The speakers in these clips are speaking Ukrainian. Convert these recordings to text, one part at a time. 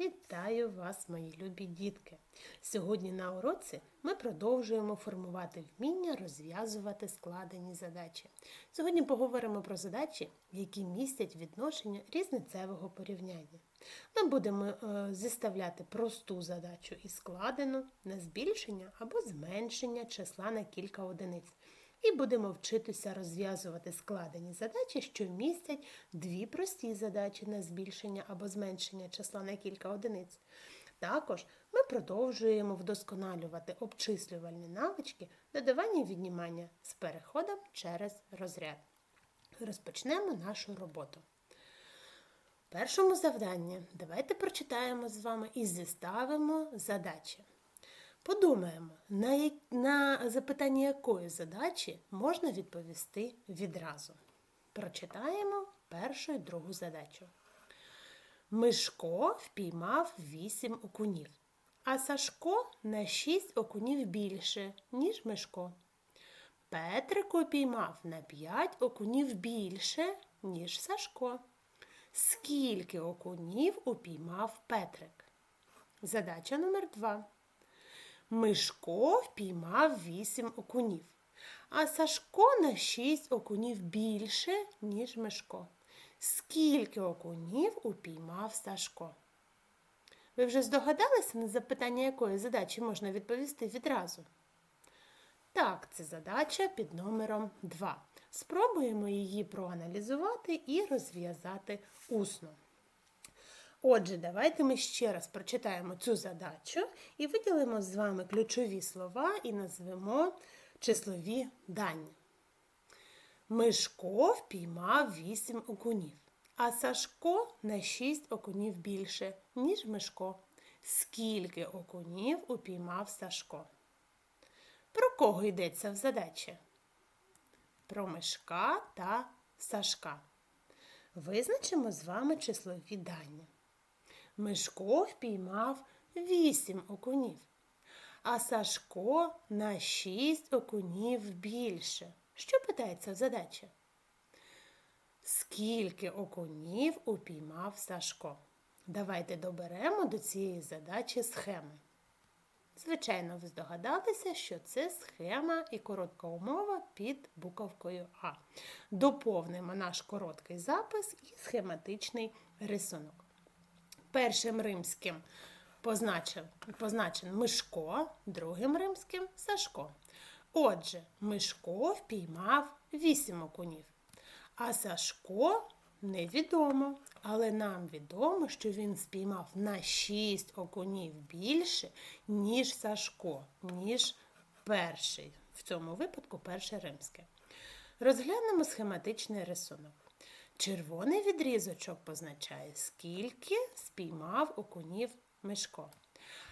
Вітаю вас, мої любі дітки! Сьогодні на уроці ми продовжуємо формувати вміння розв'язувати складені задачі. Сьогодні поговоримо про задачі, які містять відношення різницевого порівняння. Ми будемо е, зіставляти просту задачу і складену на збільшення або зменшення числа на кілька одиниць. І будемо вчитися розв'язувати складені задачі, що містять дві прості задачі на збільшення або зменшення числа на кілька одиниць. Також ми продовжуємо вдосконалювати обчислювальні навички додавання і віднімання з переходом через розряд. Розпочнемо нашу роботу. Першому завданні давайте прочитаємо з вами і зіставимо задачі. Подумаємо, на, на запитання якої задачі можна відповісти відразу. Прочитаємо першу і другу задачу. Мишко впіймав 8 окунів, а Сашко на 6 окунів більше, ніж Мишко. Петрик упіймав на 5 окунів більше, ніж Сашко. Скільки окунів упіймав Петрик? Задача номер 2. Мишко впіймав вісім окунів, а Сашко на шість окунів більше, ніж Мишко. Скільки окунів упіймав Сашко? Ви вже здогадалися на запитання якої задачі можна відповісти відразу? Так, це задача під номером 2. Спробуємо її проаналізувати і розв'язати усно. Отже, давайте ми ще раз прочитаємо цю задачу і виділимо з вами ключові слова і назвемо числові дані. Мишко впіймав 8 окунів, а Сашко на 6 окунів більше, ніж Мишко. Скільки окунів упіймав Сашко? Про кого йдеться в задачі? Про Мишка та Сашка. Визначимо з вами числові дані. Мишко впіймав вісім окунів, а Сашко на шість окунів більше. Що питається в задачі? Скільки окунів упіймав Сашко? Давайте доберемо до цієї задачі схеми. Звичайно, ви здогадалися, що це схема і коротка умова під буковкою А. Доповнимо наш короткий запис і схематичний рисунок. Першим римським позначив, позначен Мишко, другим римським Сашко. Отже, Мишко впіймав вісім окунів, а Сашко невідомо. Але нам відомо, що він спіймав на 6 окунів більше, ніж Сашко, ніж перший. В цьому випадку перше римське. Розглянемо схематичний рисунок. Червоний відрізочок позначає, скільки спіймав окунів Мишко.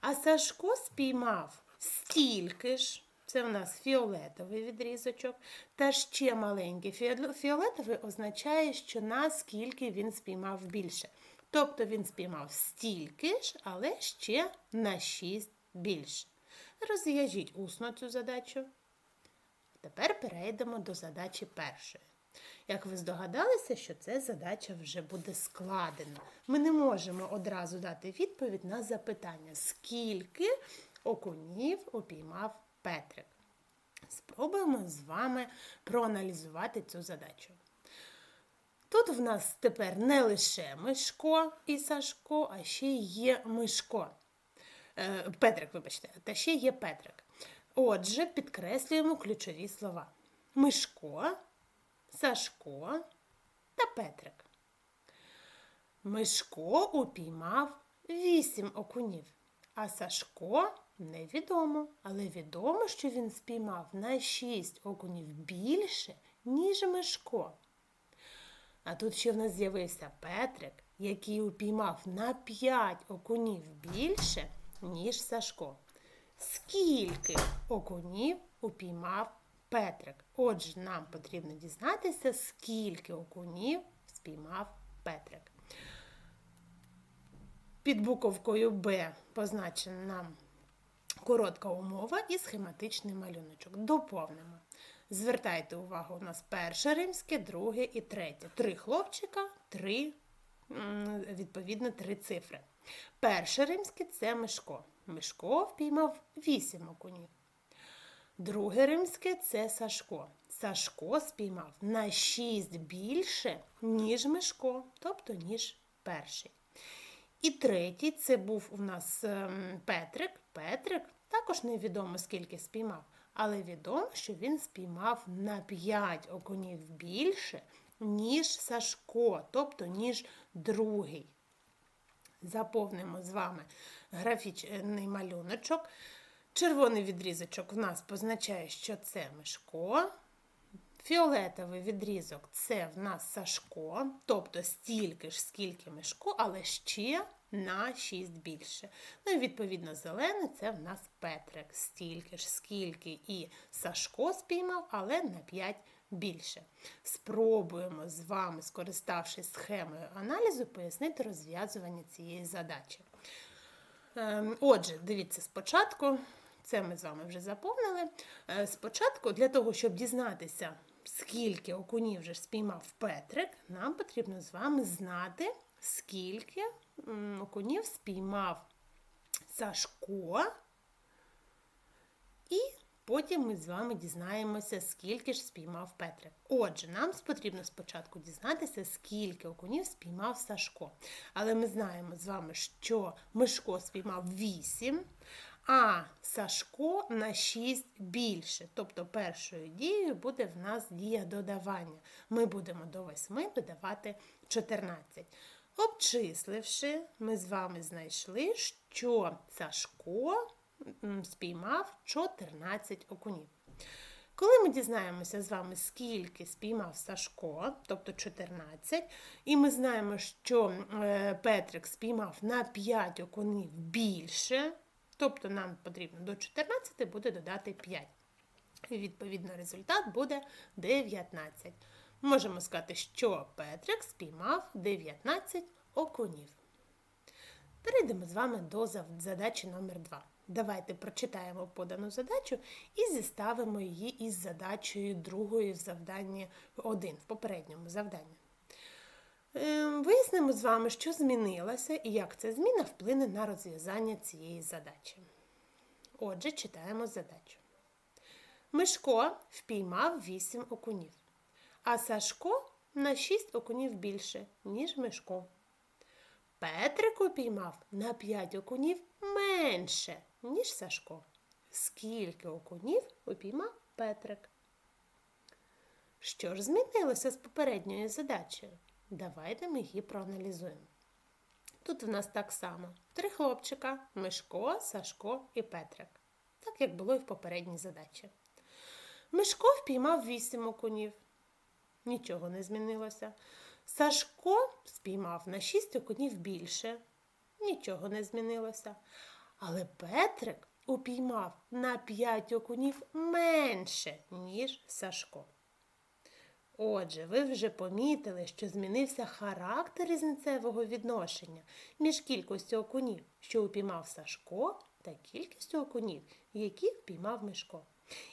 А Сашко спіймав стільки ж. Це в нас фіолетовий відрізочок. Та ще маленький фіолетовий означає, що наскільки він спіймав більше. Тобто він спіймав стільки ж, але ще на 6 більше. Розв'яжіть усно цю задачу. Тепер перейдемо до задачі першої. Як ви здогадалися, що це задача вже буде складена. Ми не можемо одразу дати відповідь на запитання, скільки окунів упіймав Петрик. Спробуємо з вами проаналізувати цю задачу. Тут в нас тепер не лише Мишко і Сашко, а ще є Мишко. Е, Петрик, вибачте, та ще є Петрик. Отже, підкреслюємо ключові слова: Мишко, Сашко та Петрик. Мишко упіймав вісім окунів, а Сашко невідомо, але відомо, що він спіймав на шість окунів більше, ніж Мишко. А тут ще в нас з'явився Петрик, який упіймав на 5 окунів більше, ніж Сашко. Скільки окунів упіймав Петрик? Отже, нам потрібно дізнатися, скільки окунів спіймав Петрик. Під буковкою Б позначена нам коротка умова і схематичний малюночок. Доповнимо. Звертайте увагу, у нас перше римське, друге і третє. Три хлопчика, три відповідно три цифри. Перше римське це Мишко. Мишко впіймав 8 окунів. Друге римське це Сашко. Сашко спіймав на 6 більше, ніж Мишко, тобто ніж перший. І третій це був у нас ем, Петрик. Петрик також невідомо скільки спіймав, але відомо, що він спіймав на 5 окунів більше, ніж Сашко, тобто ніж другий. Заповнимо з вами графічний малюночок. Червоний відрізочок в нас позначає, що це Мишко. Фіолетовий відрізок це в нас Сашко, тобто стільки ж, скільки Мишко, але ще на 6 більше. Ну і відповідно зелений це в нас Петрик. Стільки ж, скільки і Сашко спіймав, але на 5 більше. Спробуємо з вами, скориставшись схемою аналізу, пояснити розв'язування цієї задачі. Ем, Отже, дивіться спочатку, це ми з вами вже заповнили. Е, Спочатку, для того, щоб дізнатися, скільки окунів вже спіймав Петрик, нам потрібно з вами знати, скільки окунів спіймав Сашко. І потім ми з вами дізнаємося, скільки ж спіймав Петрик. Отже, нам потрібно спочатку дізнатися, скільки окунів спіймав Сашко. Але ми знаємо з вами, що Мишко спіймав 8, а Сашко на 6 більше. Тобто першою дією буде в нас дія додавання. Ми будемо до 8 додавати 14. Обчисливши, ми з вами знайшли, що Сашко спіймав 14 окунів. Коли ми дізнаємося з вами, скільки спіймав Сашко, тобто 14, і ми знаємо, що е, Петрик спіймав на 5 окунів більше, тобто нам потрібно до 14 буде додати 5. І відповідно результат буде 19. Можемо сказати, що Петрик спіймав 19 окунів. Перейдемо з вами до задачі номер 2. Давайте прочитаємо подану задачу і зіставимо її із задачею другої в завданні 1, в попередньому завданні. Ем, Вияснимо з вами, що змінилося і як ця зміна вплине на розв'язання цієї задачі. Отже, читаємо задачу. Мишко впіймав 8 окунів, а Сашко на 6 окунів більше, ніж Мишко. Петрик упіймав на 5 окунів менше, ніж Сашко. Скільки окунів упіймав Петрик? Що ж змінилося з попередньою задачею? Давайте ми її проаналізуємо. Тут в нас так само три хлопчика Мишко, Сашко і Петрик. Так як було і в попередній задачі. Мишко впіймав 8 окунів. Нічого не змінилося. Сашко спіймав на 6 окунів більше. Нічого не змінилося. Але Петрик упіймав на 5 окунів менше, ніж Сашко. Отже, ви вже помітили, що змінився характер різницевого відношення між кількістю окунів, що упіймав Сашко, та кількістю окунів, які впіймав Мишко.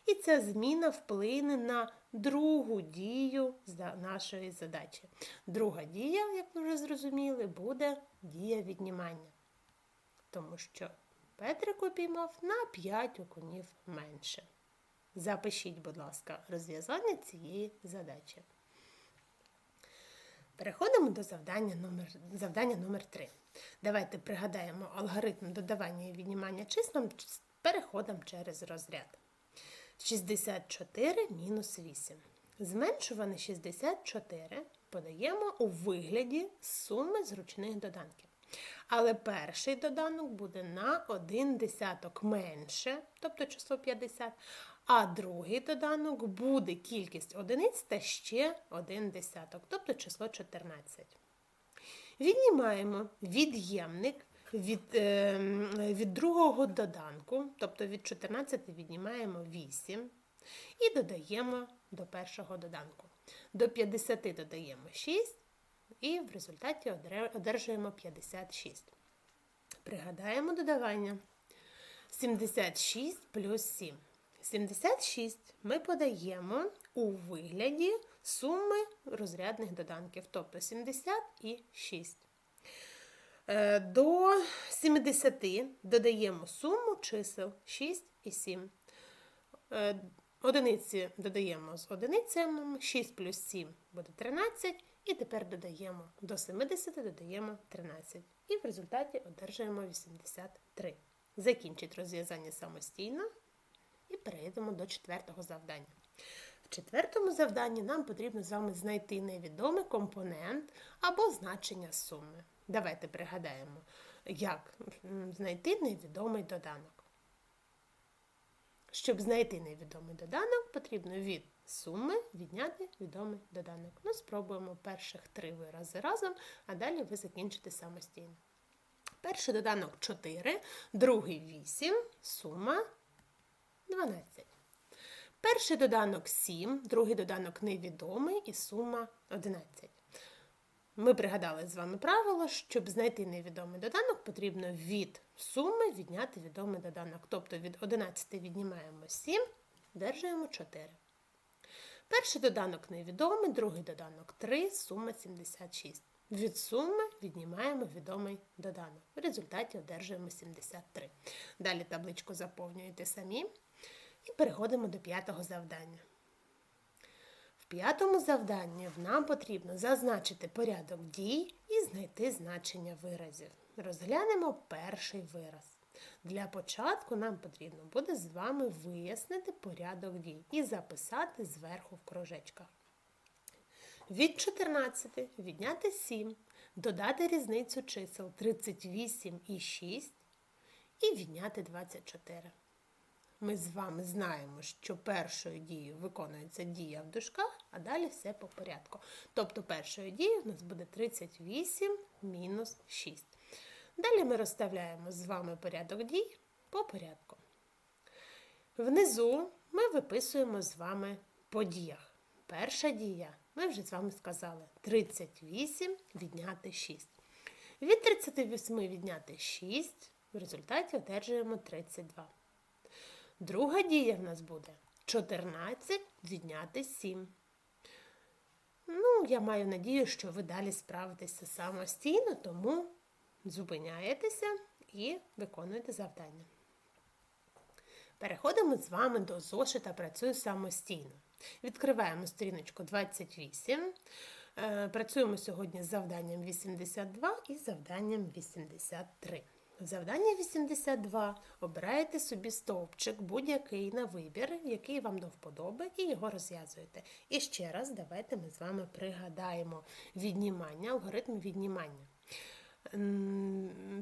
І ця зміна вплине на другу дію нашої задачі. Друга дія, як ви вже зрозуміли, буде дія віднімання. Тому що Петрик упіймав на 5 окунів менше. Запишіть, будь ласка, розв'язання цієї задачі. Переходимо до завдання номер, завдання номер 3. Давайте пригадаємо алгоритм додавання і віднімання числам з переходом через розряд. 64 мінус 8. Зменшуване 64 подаємо у вигляді суми зручних доданків. Але перший доданок буде на 1 десяток менше, тобто число 50, а другий доданок буде кількість одиниць та ще 1 десяток, тобто число 14. Віднімаємо від'ємник від, е, від другого доданку, тобто від 14 віднімаємо 8 і додаємо до першого доданку. До 50 додаємо 6 і в результаті одержуємо 56. Пригадаємо додавання. 76 плюс 7. 76 ми подаємо у вигляді суми розрядних доданків, тобто 70 і 6. Е, До 70 додаємо суму чисел 6 і 7. Е, Одиниці додаємо з одиницями, 6 плюс 7 буде 13, і тепер додаємо до 70 додаємо 13. І в результаті одержуємо 83. Закінчить розв'язання самостійно і перейдемо до четвертого завдання. В четвертому завданні нам потрібно з вами знайти невідомий компонент або значення суми. Давайте пригадаємо, як знайти невідомий доданок. Щоб знайти невідомий доданок, потрібно від суми відняти відомий доданок. Ну, спробуємо перших три вирази разом, а далі ви закінчите самостійно. Перший доданок 4, другий 8, сума 12. Перший доданок 7, другий доданок невідомий і сума 11. Ми пригадали з вами правило, щоб знайти невідомий доданок, потрібно від суми відняти відомий доданок. Тобто від 11 віднімаємо 7, держуємо 4. Перший доданок невідомий, другий доданок 3, сума 76. Від суми віднімаємо відомий доданок. В результаті одержуємо 73. Далі табличку заповнюєте самі і переходимо до п'ятого завдання. В п'ятому завданні нам потрібно зазначити порядок дій і знайти значення виразів. Розглянемо перший вираз. Для початку нам потрібно буде з вами вияснити порядок дій і записати зверху в кружечках. Від 14 відняти 7, додати різницю чисел 38 і 6 і відняти 24. Ми з вами знаємо, що першою дією виконується дія в дужках, а далі все по порядку. Тобто першою дією у нас буде 38 мінус 6. Далі ми розставляємо з вами порядок дій по порядку. Внизу ми виписуємо з вами по діях. Перша дія, ми вже з вами сказали, 38 відняти 6. Від 38 відняти 6, в результаті одержуємо 32. Друга дія в нас буде 14 відняти 7. Ну, я маю надію, що ви далі справитеся самостійно, тому зупиняєтеся і виконуєте завдання. Переходимо з вами до зошита Працюю самостійно. Відкриваємо сторіночку 28. Е, Працюємо сьогодні з завданням 82 і завданням 83. Завдання 82. Обираєте собі стовпчик будь-який на вибір, який вам до вподоби, і його розв'язуєте. І ще раз давайте ми з вами пригадаємо віднімання, алгоритм віднімання.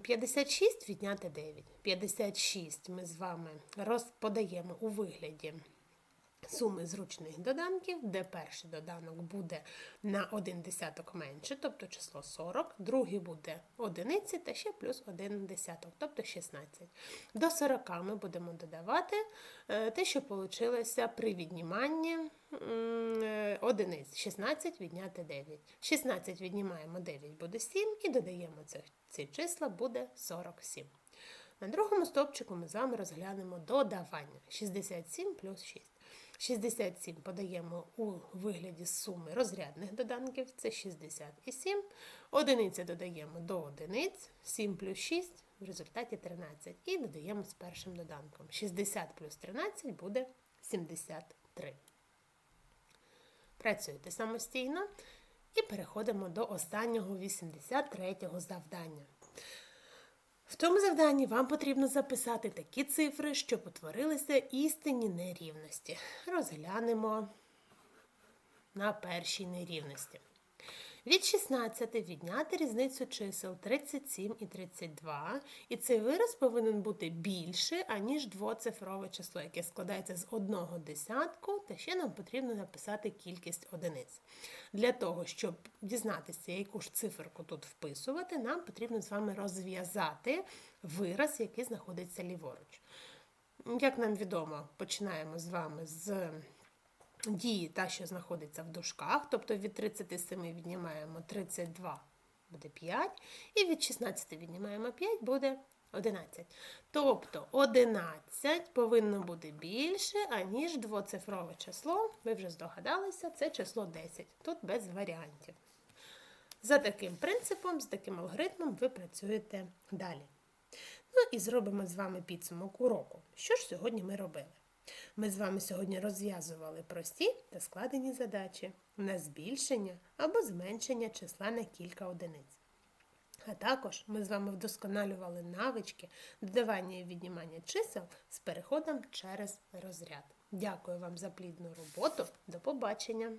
56 відняти 9. 56 ми з вами розподаємо у вигляді суми зручних доданків, де перший доданок буде на 1 десяток менше, тобто число 40, другий буде одиниці та ще плюс 1 десяток, тобто 16. До 40 ми будемо додавати е, те, що вийшло при відніманні е, одиниць. 16 відняти 9. 16 віднімаємо 9 буде 7 і додаємо ці, числа буде 47. На другому стовпчику ми з вами розглянемо додавання 67 плюс 6. 67 подаємо у вигляді суми розрядних доданків, це 60 і 7. Одиниці додаємо до одиниць, 7 плюс 6, в результаті 13. І додаємо з першим доданком. 60 плюс 13 буде 73. Працюйте самостійно і переходимо до останнього 83-го завдання. В тому завданні вам потрібно записати такі цифри, щоб утворилися істинні нерівності. Розглянемо на першій нерівності. Від 16 відняти різницю чисел 37 і 32, і цей вираз повинен бути більше, аніж двоцифрове число, яке складається з одного десятку, та ще нам потрібно написати кількість одиниць. Для того, щоб дізнатися, яку ж циферку тут вписувати, нам потрібно з вами розв'язати вираз, який знаходиться ліворуч. Як нам відомо, починаємо з вами з дії та, що знаходиться в дужках, тобто від 37 віднімаємо 32, буде 5, і від 16 віднімаємо 5, буде 11. Тобто 11 повинно бути більше, аніж двоцифрове число. Ви вже здогадалися, це число 10. Тут без варіантів. За таким принципом, з таким алгоритмом ви працюєте далі. Ну і зробимо з вами підсумок уроку. Що ж сьогодні ми робили? Ми з вами сьогодні розв'язували прості та складені задачі на збільшення або зменшення числа на кілька одиниць. А також ми з вами вдосконалювали навички додавання і віднімання чисел з переходом через розряд. Дякую вам за плідну роботу. До побачення!